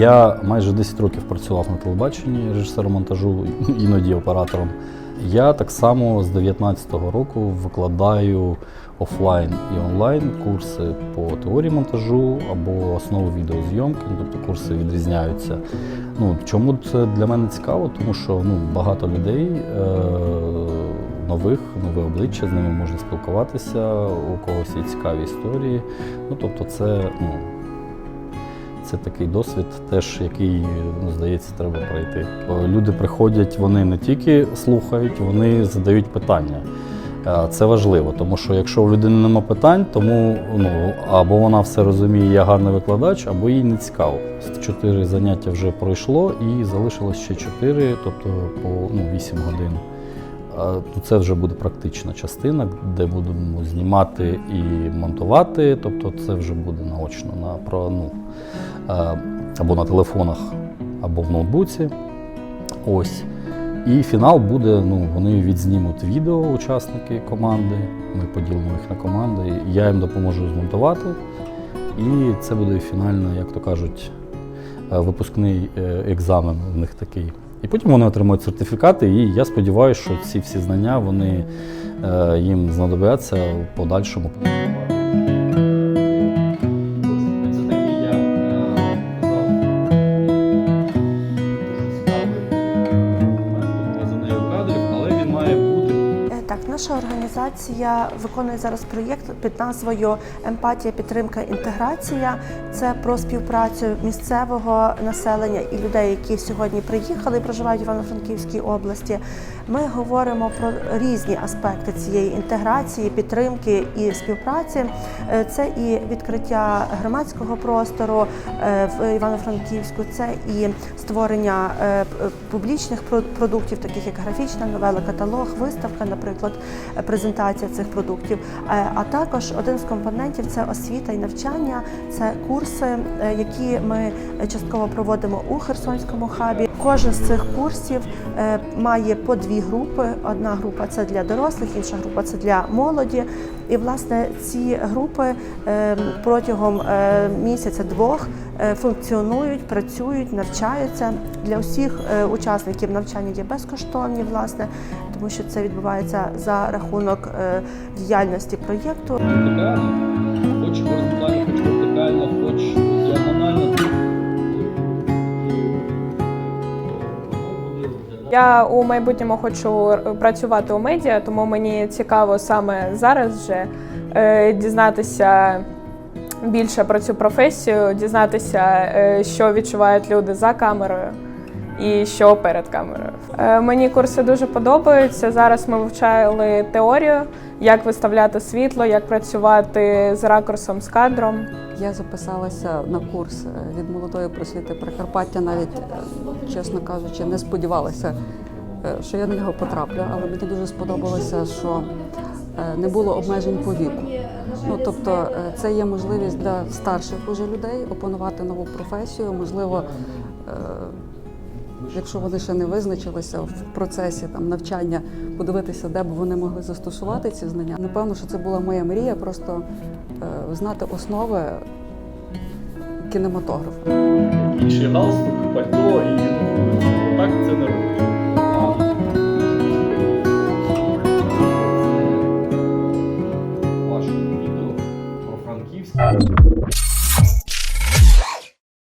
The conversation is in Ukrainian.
Я майже 10 років працював на телебаченні режисером монтажу, іноді оператором. Я так само з 19-го року викладаю офлайн і онлайн курси по теорії монтажу або основи відеозйомки, тобто курси відрізняються. Ну, чому це для мене цікаво? Тому що ну, багато людей е- нових, нове обличчя, з ними можна спілкуватися, у когось є цікаві історії. Ну, тобто, це ну, це такий досвід, теж який, ну, здається, треба пройти. Люди приходять, вони не тільки слухають, вони задають питання. Е, Це важливо, тому що якщо у людини нема питань, тому ну, або вона все розуміє, я гарний викладач, або їй не цікаво. Чотири заняття вже пройшло і залишилось ще чотири, тобто по ну, 8 годин. Ну, Це вже буде практична частина, де будемо знімати і монтувати. Тобто це вже буде наочно на про ну, е, або на телефонах, або в ноутбуці. Ось. І фінал буде, ну, вони відзнімуть відео, учасники команди. Ми поділимо їх на команди. Я їм допоможу змонтувати. І це буде фінальний, як то кажуть, е, випускний е, екзамен в них такий. І потім вони отримують сертифікати, і я сподіваюся, що ці всі знання вони е, їм знадобляться в подальшому. Так, наша організація виконує зараз проєкт під назвою Емпатія, підтримка, інтеграція. Це про співпрацю місцевого населення і людей, які сьогодні приїхали і проживають в Івано-Франківській області. Ми говоримо про різні аспекти цієї інтеграції, підтримки і співпраці. Е, Це і відкриття громадського простору е, в Івано-Франківську, це і створення е, публічних про- продуктів, таких як графічна новела, каталог, виставка, наприклад, е, презентація цих продуктів. Е, А також один з компонентів це освіта і навчання, це курси, е, які ми частково проводимо у Херсонському хабі. Кожен з цих курсів е, має по дві групи. Одна група це для дорослих, інша група це для молоді. І власне ці групи е, протягом е, місяця-двох е, функціонують, працюють, навчаються. Для усіх е, учасників навчання є безкоштовні, власне, тому що це відбувається за рахунок діяльності проєкту. вертикально, хоч Я у майбутньому хочу працювати у медіа, тому мені цікаво саме зараз вже е, дізнатися більше про цю професію, дізнатися, е, що відчувають люди за камерою і що перед камерою. Е, мені курси дуже подобаються. Зараз ми вивчали теорію, як виставляти світло, як працювати з ракурсом з кадром. Я записалася на курс е, від молодої просвіти Прикарпаття, навіть, е, чесно кажучи, не сподівалася, що я на нього потраплю, але мені дуже сподобалося, що не було обмежень по віку. Ну, тобто це є можливість для старших уже людей опанувати нову професію, можливо. Якщо вони ще не визначилися в процесі там навчання, подивитися, де б вони могли застосувати ці знання. Напевно, що це була моя мрія, просто е, знати основи кінематографу. Інший галстук, пальто і ну, так це не робить.